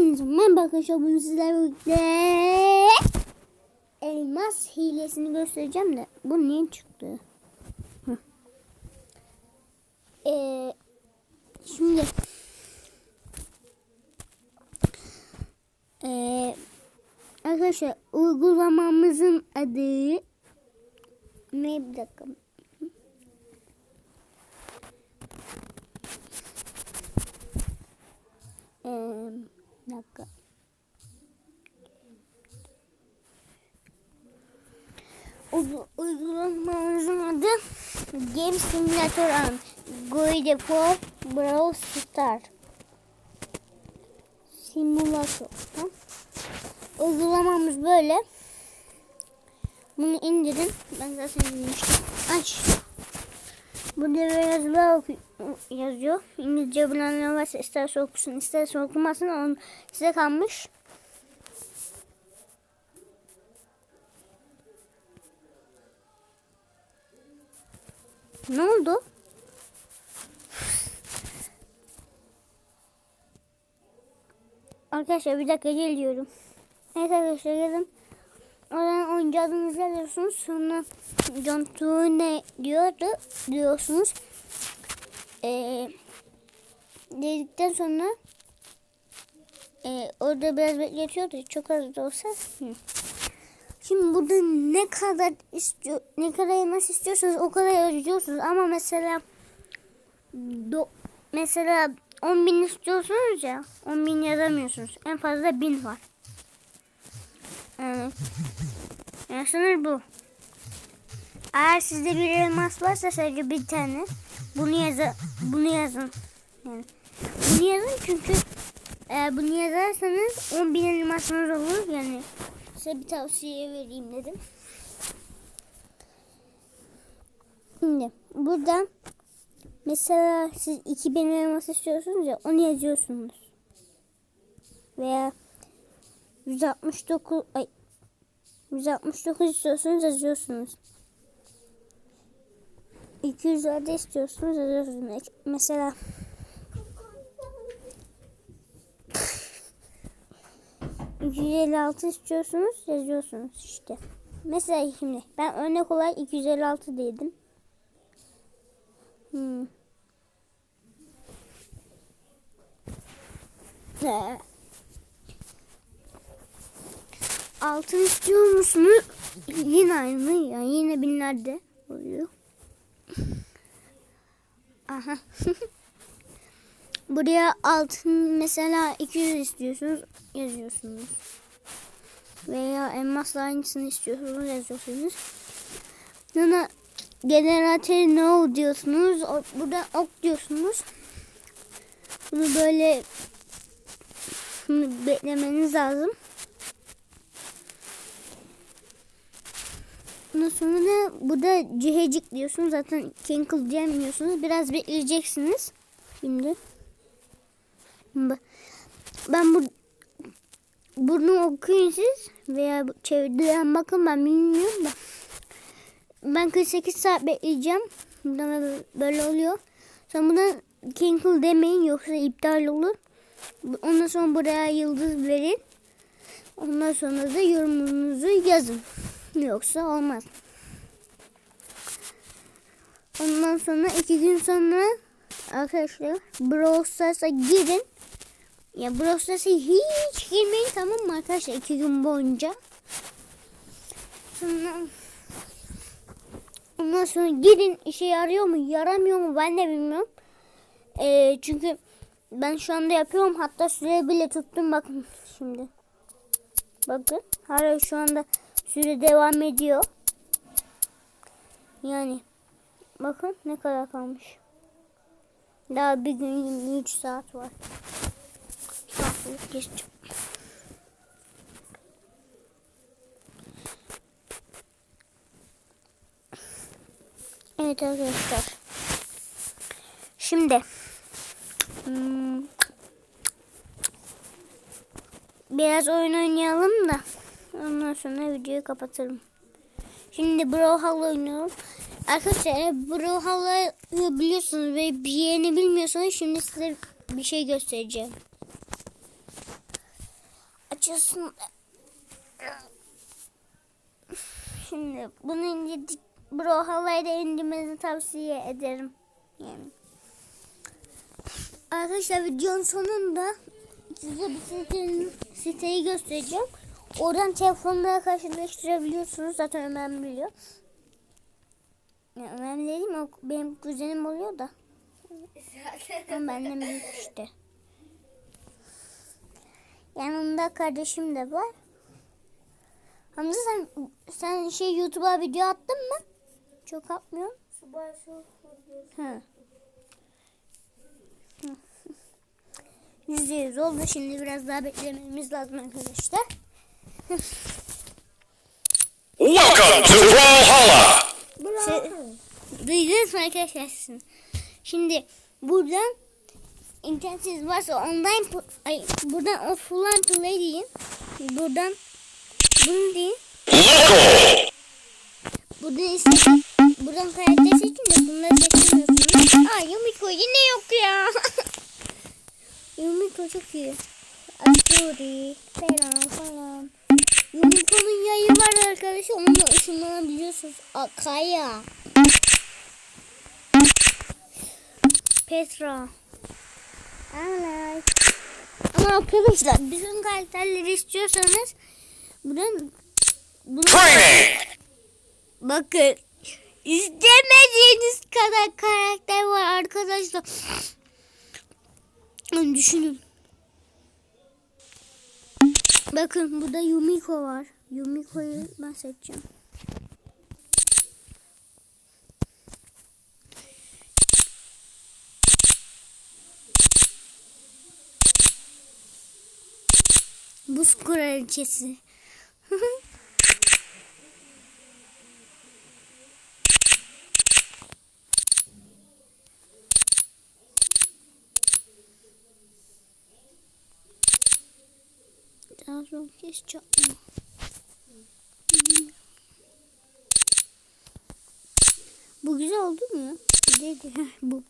Merhaba arkadaşlar. Bugün sizlerle elmas hilesini göstereceğim de bu niye çıktı? Ee, şimdi ee, arkadaşlar uygulamamızın adı ne? Bir dakika. Ee, bir dakika. Uygu- Uygulamamızın adı Game Simulator An Guide for Brawl Star Simulator tamam. Uygulamamız böyle. Bunu indirin. Ben zaten indirmiştim Aç Burada böyle yazılar yazıyor. İngilizce bilenler varsa isterse okusun, isterse okumasın. Onun size kalmış. Ne oldu? Arkadaşlar bir dakika geliyorum. Evet arkadaşlar gelin. Oradan oyuncu adınızı yazıyorsunuz. Sonra John ne diyordu diyorsunuz. Ee, dedikten sonra e, orada biraz bekletiyordu. Çok az da olsa. Şimdi burada ne kadar istiyor, ne kadar elmas istiyorsanız o kadar ödüyorsunuz. Ama mesela do, mesela 10 bin istiyorsunuz ya 10 bin yazamıyorsunuz. En fazla 1000 var. Yani, yani sınır bu. Eğer sizde bir elmas varsa sadece bir tane bunu yazın. Bunu yazın. Yani bunu yazın çünkü eğer bunu yazarsanız 10 bin elmasınız olur. Yani size bir tavsiye vereyim dedim. Şimdi buradan mesela siz 2000 elmas istiyorsunuz ya onu yazıyorsunuz. Veya 169 ay 169 istiyorsunuz yazıyorsunuz. 200 lira istiyorsunuz yazıyorsunuz. Mesela ...256 istiyorsunuz yazıyorsunuz işte. Mesela şimdi ben örnek olarak 256 dedim. Hmm. Ee, altın istiyor musunuz? Yine aynı yani yine binlerde oluyor. Aha. Buraya altın mesela 200 istiyorsunuz yazıyorsunuz. Veya elmasla aynısını istiyorsunuz yazıyorsunuz. Sonra generator no diyorsunuz. Burada ok diyorsunuz. Bunu böyle bunu beklemeniz lazım. Ondan sonra da burada cihecik diyorsunuz. Zaten Kinkle diyemiyorsunuz. Biraz bekleyeceksiniz. Şimdi. Ben bu bunu okuyun siz veya bu- çeviriden bakın ben bilmiyorum da. Ben 48 saat bekleyeceğim. Buradan böyle oluyor. Sonra buna Kinkle demeyin yoksa iptal olur. Ondan sonra buraya yıldız verin. Ondan sonra da yorumunuzu yazın. Yoksa olmaz. Ondan sonra iki gün sonra arkadaşlar Brawl Stars'a girin. Ya Brawl Stars'a hiç girmeyin tamam mı arkadaşlar iki gün boyunca. Sonra ondan sonra girin işe yarıyor mu yaramıyor mu ben de bilmiyorum. Ee, çünkü ben şu anda yapıyorum hatta süre bile tuttum bakın şimdi. Bakın hala şu anda süre devam ediyor. Yani bakın ne kadar kalmış. Daha bir gün 23 saat var. Saatlik geçtim. Evet arkadaşlar. Şimdi hmm, biraz oyun oynayalım da ondan sonra videoyu kapatırım. Şimdi Brawlhalla oynuyorum. Arkadaşlar eğer Brawlhalla'yı biliyorsunuz ve bir yerini bilmiyorsanız şimdi size bir şey göstereceğim. açılsın. Şimdi bunu indirdik. Bro halayı da indirmenizi tavsiye ederim. Yani. Arkadaşlar videonun sonunda size bir sitenin, siteyi göstereceğim. Oradan telefonlara karşılaştırabiliyorsunuz. Zaten Ömer biliyor. Ya, önemli değil mi? O benim kuzenim oluyor da. Ama benden büyük işte. Yanımda kardeşim de var. Hamza sen sen şey YouTube'a video attın mı? Çok atmıyorum. Hı. Yüzde yüz oldu. Şimdi biraz daha beklememiz lazım arkadaşlar. Welcome to Brawlhalla! Şey, duydunuz mu arkadaşlar? Şimdi buradan internetsiz varsa online ay, buradan offline play deyin. Buradan bunu deyin. Local! Burada ise buradan karakter seçin de bunları seçmiyorsunuz. Aa Yumiko yine yok ya. Yumiko çok iyi. Asuri falan falan. Yumiko'nun yayı var arkadaşlar. Onunla ışınlanabiliyorsunuz. Akaya. Petra. Alay. Ama arkadaşlar bütün karakterleri istiyorsanız buradan bunu! Bakın istemediğiniz kadar karakter var arkadaşlar. Düşünün. Bakın burada Yumiko var. Yumiko'yu ben seçeceğim. Buz kraliçesi. Çakma. Bu güzel oldu mu? Dedi. Bu.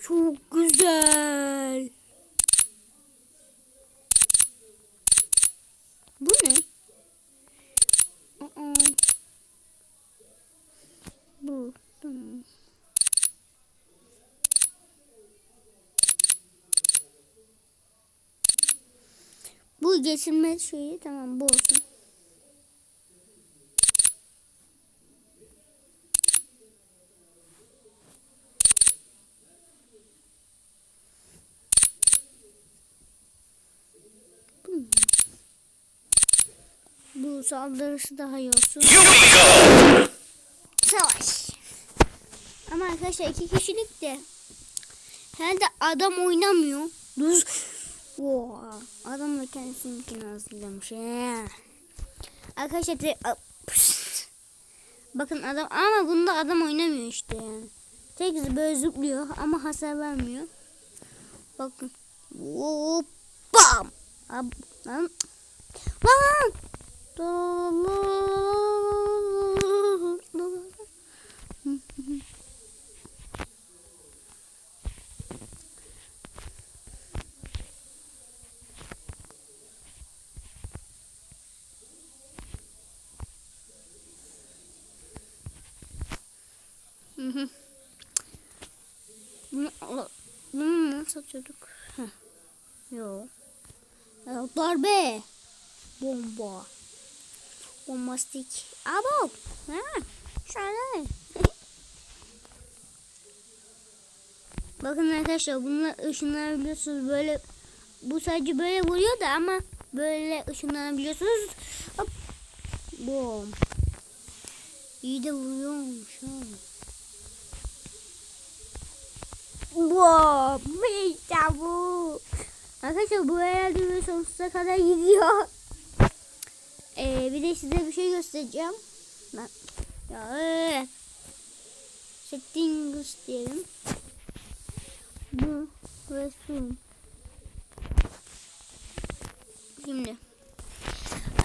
Çok güzel. Bu ne? Aa. Bu. Tamam. Bu geçilmez şeyi tamam bu olsun. Bu saldırısı daha iyi olsun. Savaş. Ama arkadaşlar iki kişilik de herhalde adam oynamıyor. Dur. Oha. Adam da kendisininkini hazırlamış. He. Arkadaşlar pıst. bakın adam ama bunda adam oynamıyor işte yani. Tek böyle zıplıyor ama hasar vermiyor. Bakın. Hop, bam. Ab, lan. Lan. Hı hı. Bunu, Heh. Yo. Ya, darbe. Bomba. Bombastik. Abo. Ha. Şöyle. Bakın arkadaşlar bunlar ışınlanabiliyorsunuz böyle bu sadece böyle vuruyor da ama böyle ışınlanabiliyorsunuz. Hop. Bom. İyi de vuruyormuş ha. Bom. İşte bu. Arkadaşlar bu herhalde böyle sonsuza kadar gidiyor. Ee, bir de size bir şey göstereceğim. Ben, ya, evet. Settings diyelim. Bu ve zoom. Şimdi.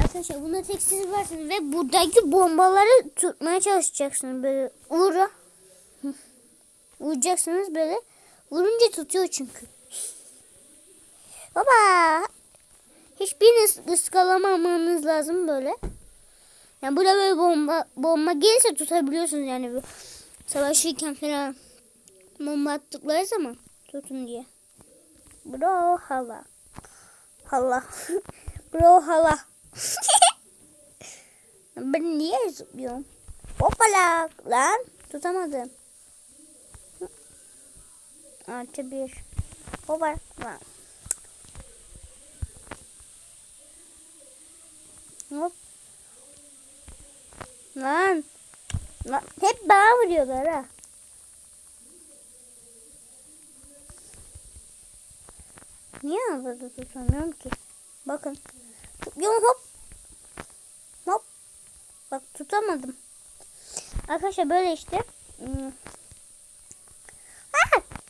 Arkadaşlar bunda tek siz varsınız ve buradaki bombaları tutmaya çalışacaksınız böyle. Hı. Vuracaksınız böyle. Vurunca tutuyor çünkü. Baba. Hiçbiriniz ıskalamamanız lazım böyle. Yani burada böyle bomba bomba gelirse tutabiliyorsunuz yani savaşırken falan bomba attıkları zaman tutun diye. Bro hala. Hala. Bro hala. ben niye zıplıyorum? Hoppala lan tutamadım. Artı bir. Hoppala lan. Hop. Lan. Lan. Hep bana vuruyorlar ha. Niye havada tutamıyorum ki? Bakın. Tutuyorum hop. Hop. Bak tutamadım. Arkadaşlar böyle işte. Hmm. Ah!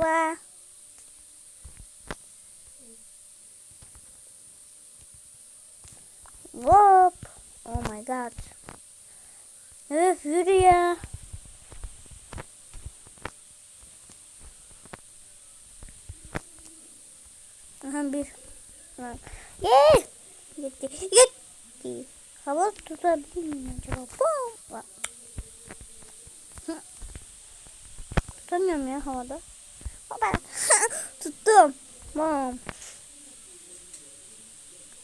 Baba. Hop. Oh my god. Öf yürü ya. Aha bir. Gel. Gitti. Gitti. Hava tutabilir miyim acaba? Bom. Tutamıyorum ya havada. Tuttum. Bom.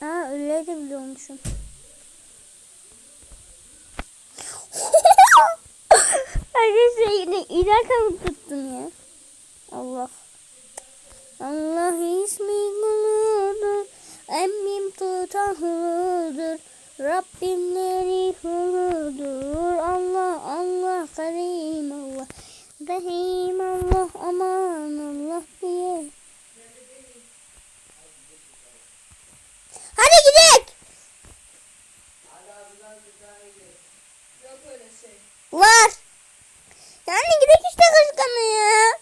Aa öyle de biliyormuşum. Arkadaşlar yine ilerken mi tuttun ya? Allah. Allah ismi kuludur. Emmim tutahlıdır. Rabbimleri huludur. Allah Allah karim Allah. Rahim Allah aman Allah diye. Hadi gidelim. Var. Yani gidelim işte kışkanı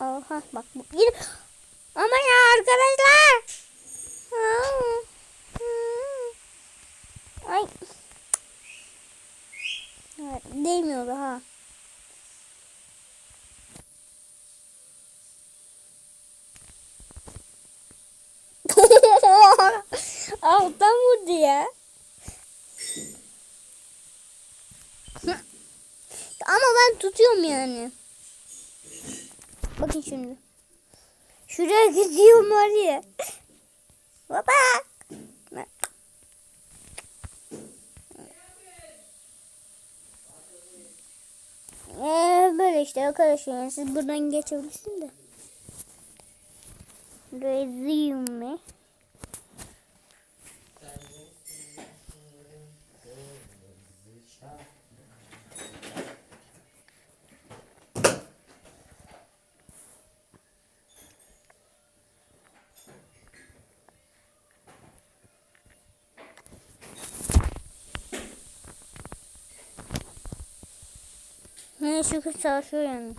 Oha bak bu gidip ama ya arkadaşlar. Ay. Evet, değmiyor ha. Alttan vurdu ya. Ama ben tutuyorum yani. Bakın şimdi. Şuraya gidiyorum var ya. Baba. Ee, böyle işte arkadaşlar yani siz buradan geçebilirsiniz de. Resume. Ne şükür çalışıyor yani.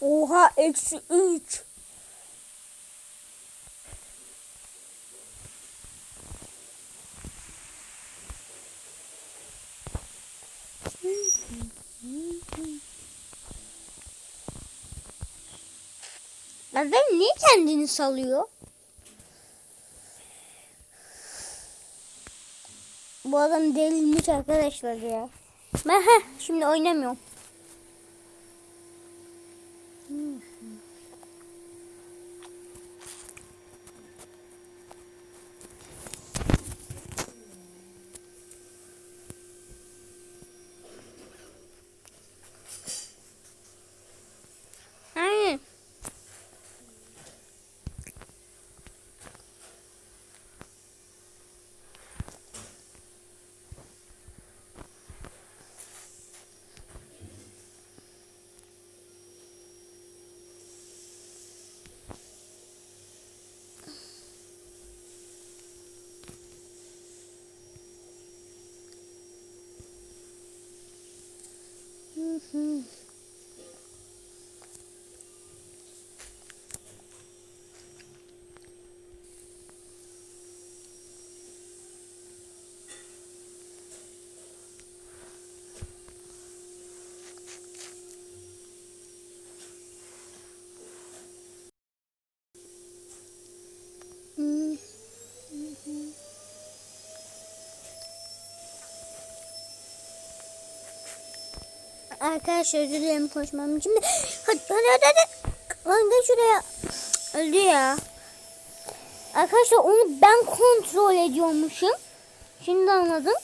Oha eksi üç. Adam niye kendini salıyor? Bu adam delirmiş arkadaşlar ya. Ben heh, şimdi oynamıyorum. Aynen. Hı hı. Arkadaşlar özür dilerim konuşmam için. Hadi hadi hadi. hadi. Gel şuraya. Öldü ya. Arkadaşlar onu ben kontrol ediyormuşum. Şimdi anladım.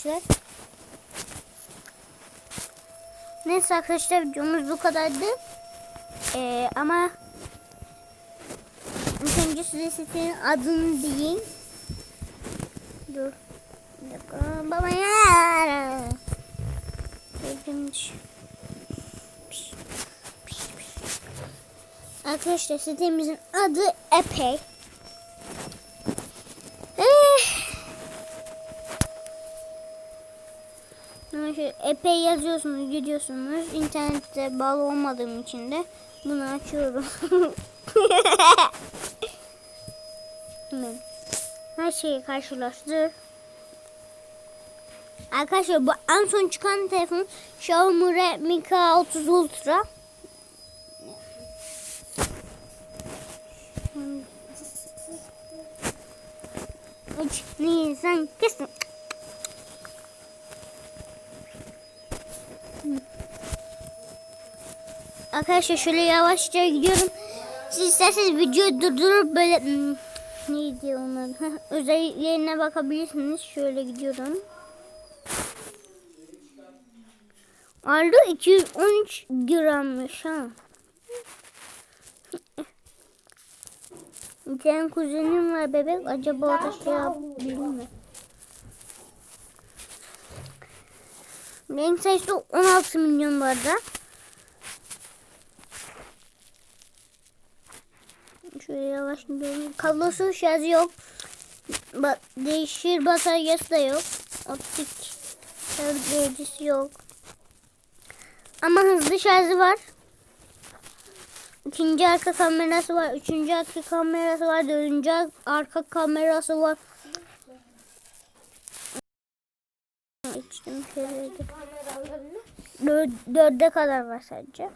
Arkadaşlar. Neyse arkadaşlar videomuz bu kadardı. Ee, ama ilk önce size sitenin adını diyeyim. Dur. Bir. Baba ya. Arkadaşlar sitemizin adı Epey. Eh. Ama şöyle epey yazıyorsunuz, gidiyorsunuz. İnternette bağlı olmadığım için de bunu açıyorum. Her şeyi karşılaştır. Arkadaşlar bu en son çıkan telefon Xiaomi Redmi K30 Ultra. Üç Nisan kesin. Arkadaşlar şöyle yavaşça gidiyorum. Siz isterseniz videoyu durdurup böyle hmm, neydi onların Heh, özelliklerine bakabilirsiniz. Şöyle gidiyorum. Ağırlığı 213 grammış ha. Tane kuzenim var bebek. Acaba o da şey yapabilir mi? Benim sayısı 16 milyon bu arada. Şöyle yavaş gidiyorum. Kablosu şarjı yok. Ba değişir bataryası da yok. Optik şarj vericisi yok. Ama hızlı şarjı var. İkinci arka kamerası var. Üçüncü arka kamerası var. Dördüncü arka kamerası var. İçtim dörde kadar var sadece.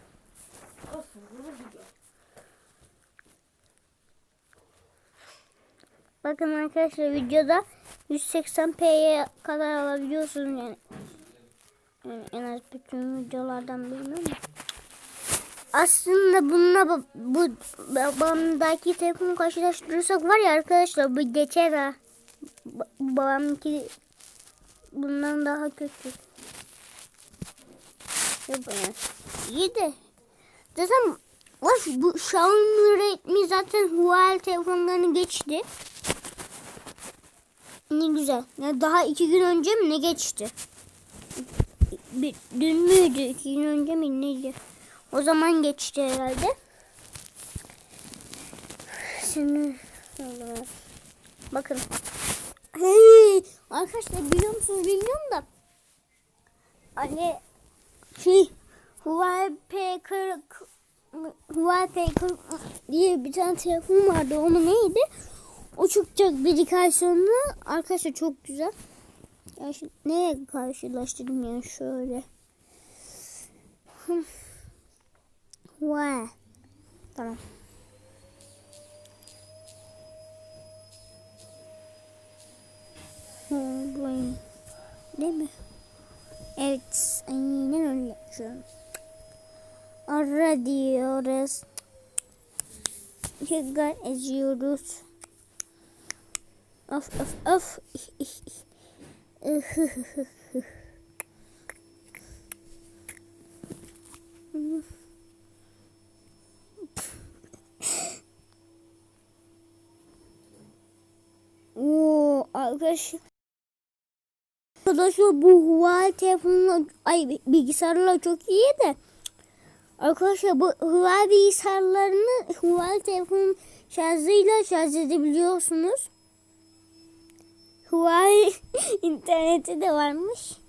Bakın arkadaşlar videoda 180p'ye kadar alabiliyorsunuz yani. yani en az bütün videolardan bilmiyorum. Aslında bununla bu, babamdaki telefonu karşılaştırırsak var ya arkadaşlar bu geçer ha. Ba- Babamınki bundan daha kötü. Yok yani. İyi de. Zaten Of, bu Xiaomi Redmi zaten Huawei telefonlarını geçti. Ne güzel. Ya daha iki gün önce mi ne geçti? Bir, dün müydü? İki gün önce mi neydi? O zaman geçti herhalde. Şimdi bakın. Hey, arkadaşlar biliyor musunuz bilmiyorum da. Hani şey Huawei P40 Huawei P40 diye bir tane telefon vardı. Onu neydi? O çıkacak bir ay sonra. Arkadaşlar çok güzel. Ya şu, neye karşılaştırdım yani şöyle. Vay. Tamam. Huawei. Değil mi? Evet. Aynen öyle an. Ara diyoruz. Tekrar eziyoruz. Of of of. Oo arkadaşlar. Arkadaşlar bu Huawei telefonla ay bilgisayarla çok iyi de Arkadaşlar bu Huawei bilgisayarlarını Huawei telefon şarjıyla şarj edebiliyorsunuz. Huawei interneti de varmış.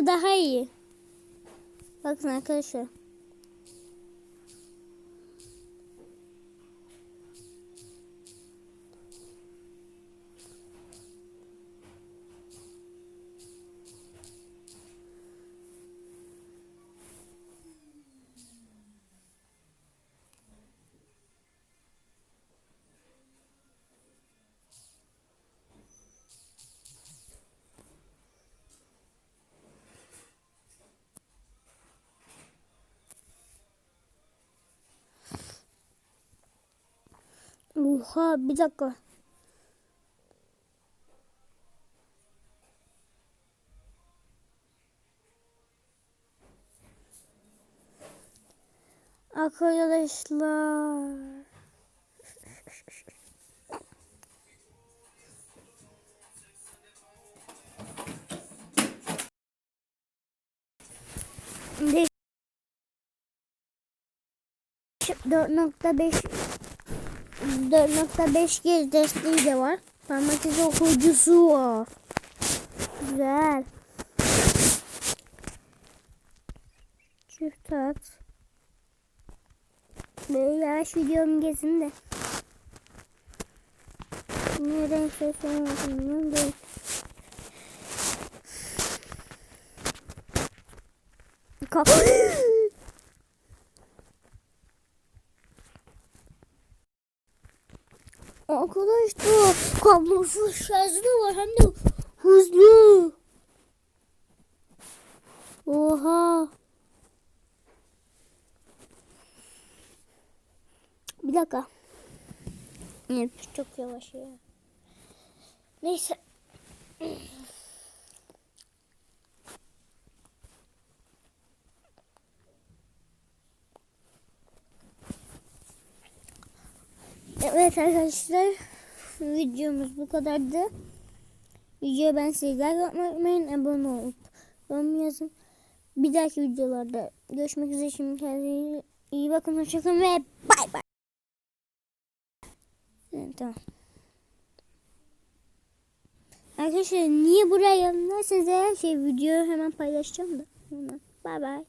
40 Pro daha iyi. Bakın arkadaşlar. Oha bir dakika. Arkadaşlar. Beş- 4.5 4.5 gez desteği de var. Parmak izi okuyucusu var. Güzel. Çift at. Böyle yavaş videom gezin de. Ne renk seçiyorum bilmiyorum değil. Kap Arkadaşlar kablosuz şarjı da var hem de hızlı. Oha. Bir dakika. Evet çok yavaş ya. Neyse. Evet arkadaşlar videomuz bu kadardı. Videoya ben size like atmayı unutmayın. Abone olup yorum yazın. Bir dahaki videolarda görüşmek üzere. Şimdi kendinize iyi bakın. Hoşçakalın ve bay bay. Evet, tamam. Arkadaşlar niye buraya yazın derseniz her şey videoyu hemen paylaşacağım da. Hemen. Bay bay.